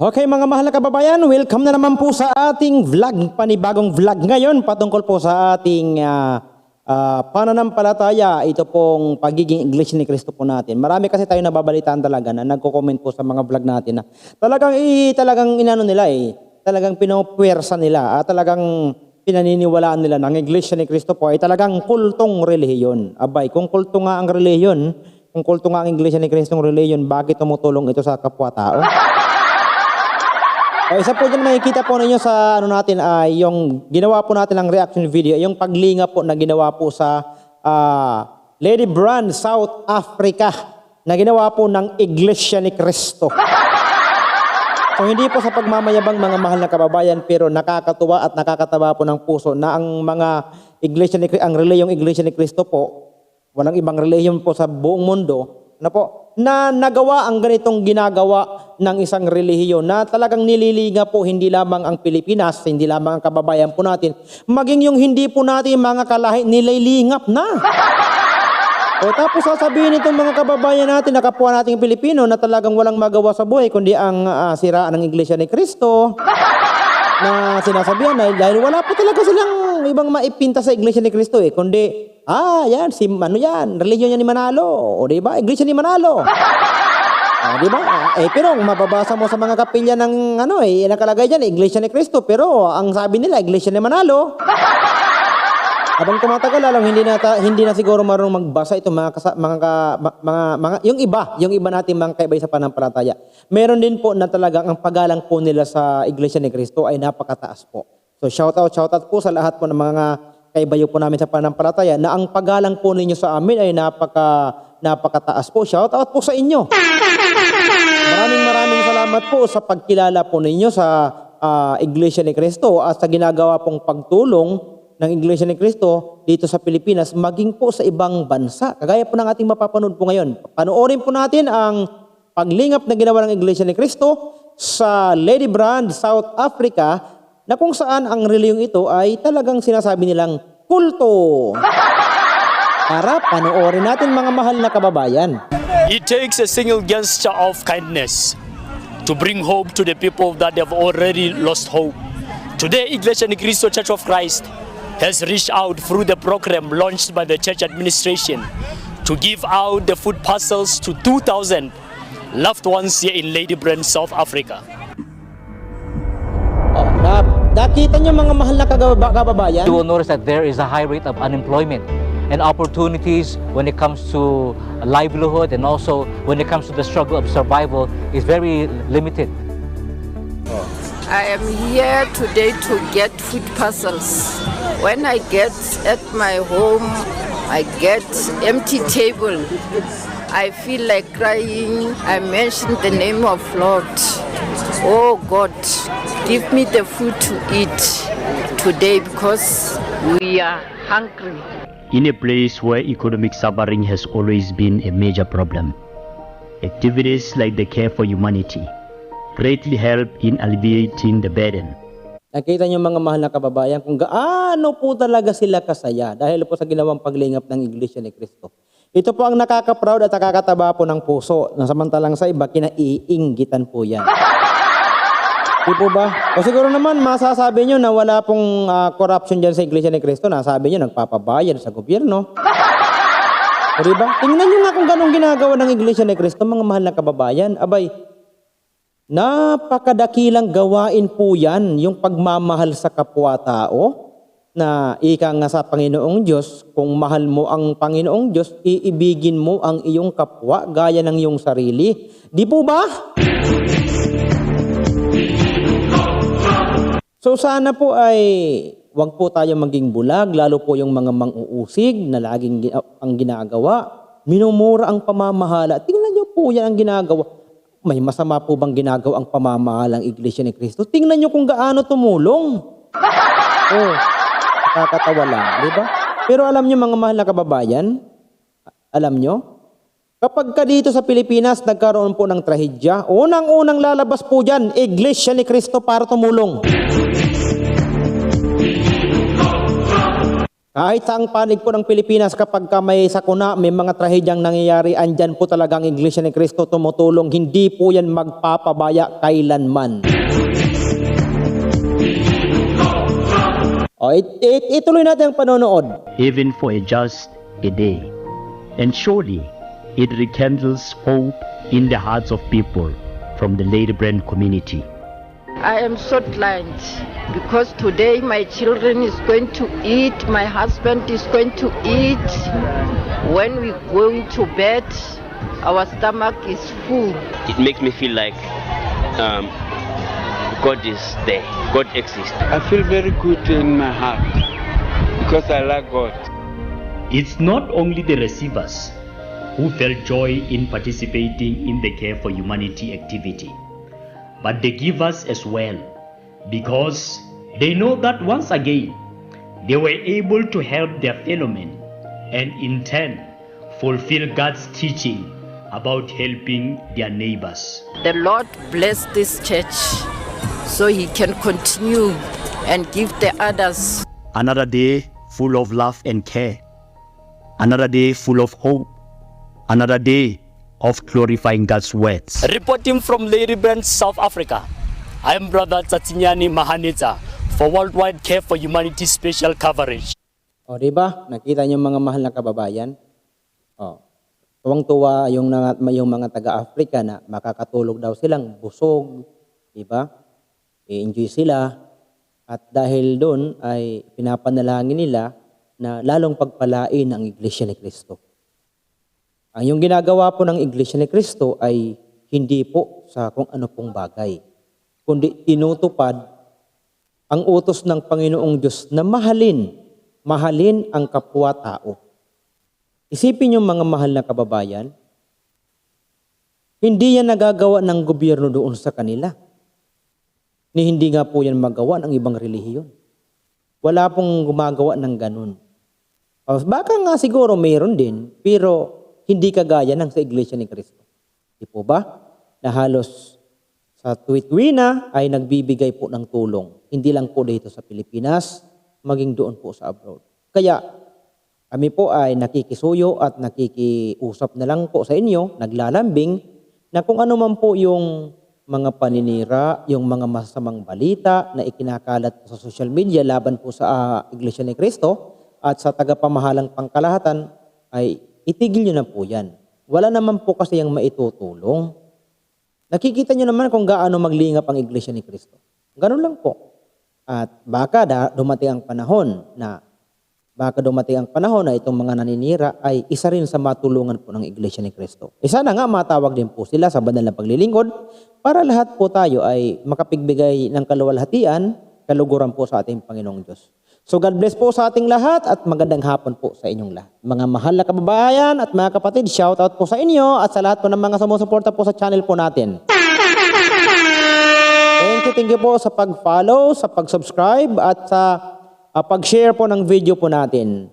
Okay mga mahal na kababayan, welcome na naman po sa ating vlog, panibagong vlog ngayon patungkol po sa ating ah, ah, pananampalataya, ito pong pagiging Iglesia ni Cristo po natin. Marami kasi tayo nababalitaan talaga na nagko-comment po sa mga vlog natin na talagang i talagang inano nila eh, talagang pinopwersa nila, at talagang pinaniniwalaan nila ng Iglesia ni Cristo po ay talagang kultong relihiyon. Abay, kung kulto nga ang relihiyon, kung kulto nga ang Iglesia ni Cristo ang relihiyon, bakit tumutulong ito sa kapwa-tao? O isa po dyan makikita po ninyo sa ano natin ay yung ginawa po natin ng reaction video, yung paglinga po na ginawa po sa ah, Lady Brand, South Africa na ginawa po ng Iglesia ni Cristo. So hindi po sa pagmamayabang mga mahal na kababayan pero nakakatuwa at nakakatawa po ng puso na ang mga iglesia ni ang reliyong iglesia ni Cristo po, walang ibang reliyon po sa buong mundo, na po, na nagawa ang ganitong ginagawa ng isang relihiyon na talagang nililinga po hindi lamang ang Pilipinas, hindi lamang ang kababayan po natin, maging yung hindi po natin mga kalahi nililingap na. O tapos sasabihin itong mga kababayan natin na kapwa nating Pilipino na talagang walang magawa sa buhay kundi ang ah, siraan ng Iglesia ni Cristo na sinasabihan na dahil wala po talaga silang ibang maipinta sa Iglesia ni Cristo eh kundi ah yan si ano yan religion niya ni Manalo o di ba Iglesia ni Manalo Ah, di ba? Eh pero kung mababasa mo sa mga kapilya ng ano eh nakalagay diyan Iglesia ni Cristo pero ang sabi nila Iglesia ni Manalo. Habang tumatagal alam hindi na ta- hindi na siguro marunong magbasa itong mga kasa- mga, ka- mga mga yung iba, yung iba natin mga kaibay sa panampalataya. Meron din po na talagang ang paggalang po nila sa Iglesia ni Cristo ay napakataas po. So shout out, shout out po sa lahat po ng mga kaibayo po namin sa panampalataya na ang paggalang po ninyo sa amin ay napaka napakataas po. Shout out po sa inyo. Maraming maraming salamat po sa pagkilala po ninyo sa ah, Iglesia ni Cristo at sa ginagawa pong pagtulong ng Iglesia ni Cristo dito sa Pilipinas, maging po sa ibang bansa. Kagaya po ng ating mapapanood po ngayon. Panoorin po natin ang paglingap na ginawa ng Iglesia ni Cristo sa Lady Brand, South Africa, na kung saan ang reliyong ito ay talagang sinasabi nilang kulto. Para panoorin natin mga mahal na kababayan. It takes a single gesture of kindness to bring hope to the people that have already lost hope. Today, Iglesia Ni Cristo Church of Christ has reached out through the program launched by the church administration to give out the food parcels to 2,000 loved ones here in Lady Brand, South Africa. Na, nakita niyo mga mahal na kababayan? you will notice that there is a high rate of unemployment and opportunities when it comes to livelihood and also when it comes to the struggle of survival is very limited. I am here today to get food parcels. When I get at my home, I get empty table. I feel like crying. I mention the name of Lord. Oh God, give me the food to eat today because we are hungry. in a place where economic suffering has always been a major problem. Activities like the Care for Humanity greatly help in alleviating the burden. Nakita niyo mga mahal na kababayan kung gaano po talaga sila kasaya dahil po sa ginawang paglingap ng Iglesia ni Cristo. Ito po ang nakaka-proud at nakakataba po ng puso na samantalang sa iba kinaiinggitan po yan. Di po ba? O siguro naman masasabi niyo na wala pong ah, corruption dyan sa Iglesia ni Cristo. Nasabi niyo nagpapabayad sa gobyerno. O di ba? Tingnan niyo nga kung ganong ginagawa ng Iglesia ni Cristo, mga mahal na kababayan. Abay, Napakadakilang gawain po yan, yung pagmamahal sa kapwa-tao na ika nga sa Panginoong Diyos, kung mahal mo ang Panginoong Diyos, iibigin mo ang iyong kapwa gaya ng iyong sarili. Di po ba? So sana po ay wag po tayo maging bulag, lalo po yung mga mang-uusig na laging gi- ang ginagawa. Minumura ang pamamahala. Tingnan niyo po yan ang ginagawa. May masama po bang ginagawa ang pamamahala ng Iglesia ni Cristo? Tingnan niyo kung gaano tumulong. Oh, nakakatawa lang, di ba? Pero alam niyo mga mahal na kababayan, alam niyo, kapag ka dito sa Pilipinas nagkaroon po ng trahedya, unang-unang lalabas po dyan, Iglesia ni Cristo para tumulong. Kahit ang panig po ng Pilipinas kapag ka may sakuna, may mga trahedyang nangyayari, andyan po talagang Iglesia ni Cristo tumutulong. Hindi po yan magpapabaya kailanman. O, it, it, ituloy natin ang panonood. even for a just a day. And surely it rekindles hope in the hearts of people from the Lady Brand community. I am so glad because today my children is going to eat, my husband is going to eat. When we going to bed, our stomach is full. it makes me feel like um, God is there, God exists. I feel very good in my heart because I like God. It's not only the receivers who felt joy in participating in the Care for Humanity activity, but the givers as well, because they know that once again they were able to help their fellow men and in turn fulfill God's teaching about helping their neighbors. The Lord bless this church so he can continue and give the others Another day full of love and care. Another day full of hope. Another day of glorifying God's words. Reporting from Lady Brand, South Africa, I am Brother Tatinyani Mahanita for Worldwide Care for Humanity Special Coverage. O, di ba? Nakita niyo mga mahal na kababayan? O, tuwang-tuwa yung, mga- yung mga taga-Africa na makakatulog daw silang busog, di ba? I-enjoy sila. At dahil doon ay pinapanalangin nila na lalong pagpalain ang Iglesia ni Cristo. Ang yung ginagawa po ng Iglesia ni Cristo ay hindi po sa kung ano pong bagay, kundi tinutupad ang utos ng Panginoong Diyos na mahalin, mahalin ang kapwa-tao. Isipin yung mga mahal na kababayan, hindi yan nagagawa ng gobyerno doon sa kanila. Ni hindi nga po yan magawa ng ibang relihiyon. Wala pong gumagawa ng ganun. Baka nga siguro mayroon din, pero hindi kagaya ng sa Iglesia ni Cristo. Di po ba? Na halos sa tuwit-wina ay nagbibigay po ng tulong. Hindi lang po dito sa Pilipinas, maging doon po sa abroad. Kaya kami po ay nakikisuyo at nakikiusap na lang po sa inyo, naglalambing, na kung ano man po yung mga paninira, yung mga masamang balita na ikinakalat sa social media laban po sa ah, Iglesia ni Cristo at sa tagapamahalang pangkalahatan ay itigil nyo na po yan. Wala naman po kasi yung maitutulong. Nakikita nyo naman kung gaano maglingap ang Iglesia ni Cristo. Ganun lang po. At baka da, dumating ang panahon na baka dumating ang panahon na itong mga naninira ay isa rin sa matulungan po ng Iglesia ni Cristo. Isa na nga matawag din po sila sa banal na paglilingkod para lahat po tayo ay makapigbigay ng kaluwalhatian, kaluguran po sa ating Panginoong Diyos. So God bless po sa ating lahat at magandang hapon po sa inyong lahat. Mga mahal na kababayan at mga kapatid, shout out po sa inyo at sa lahat po ng mga sumusuporta po sa channel po natin. Thank you, thank you po sa pag-follow, sa pag-subscribe at sa ah, pag-share po ng video po natin.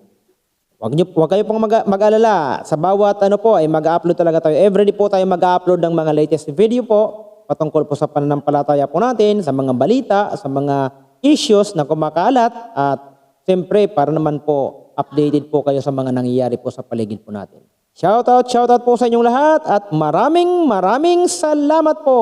Huwag, niyo, huwag kayo pong mag- mag-alala. Sa bawat ano po ay mag-upload talaga tayo. Everyday po tayo mag-upload ng mga latest video po patungkol po sa pananampalataya po natin, sa mga balita, sa mga issues na kumakalat at siyempre para naman po updated po kayo sa mga nangyayari po sa paligid po natin. Shoutout, shoutout po sa inyong lahat at maraming maraming salamat po.